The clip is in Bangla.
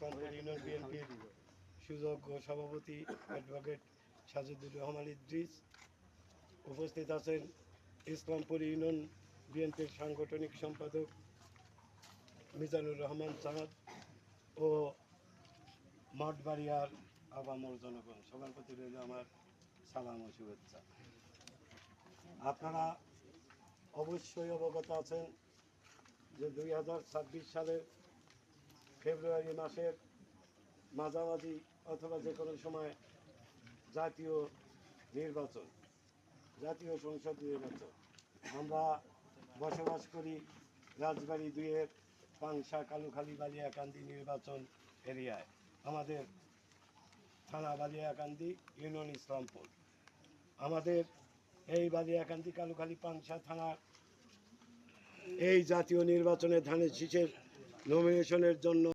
ইসলামপুর ইউনিয়ন বিএনপির সুযোগ্য সভাপতি অ্যাডভোকেট সাজিদুর রহমান ইদ্রিস উপস্থিত আছেন ইসলামপুর ইউনিয়ন বিএনপির সাংগঠনিক সম্পাদক মিজানুর রহমান চাঁদ ও মঠবাড়িয়ার আবামর জনগণ। সবার প্রতি রইল আমার সালাম ও শুভেচ্ছা। আপনারা অবশ্যই অবগত আছেন যে দুই হাজার ছাব্বিশ সালের ফেব্রুয়ারি মাসের মাঝামাঝি অথবা যে কোনো সময় জাতীয় নির্বাচন, জাতীয় সংসদ নির্বাচন। আমরা বসবাস করি রাজবাড়ি দুইয়ের পাংশা কালুখালী বালিয়াকান্দি নির্বাচন এরিয়ায়। আমাদের থানা বালিয়াকান্দি, ইউনিয়ন ইসলামপুর। আমাদের এই বালিয়াকান্দি কালুখালী পাংশা থানা এই জাতীয় নির্বাচনে ধানের শীষের নমিনেশনের জন্য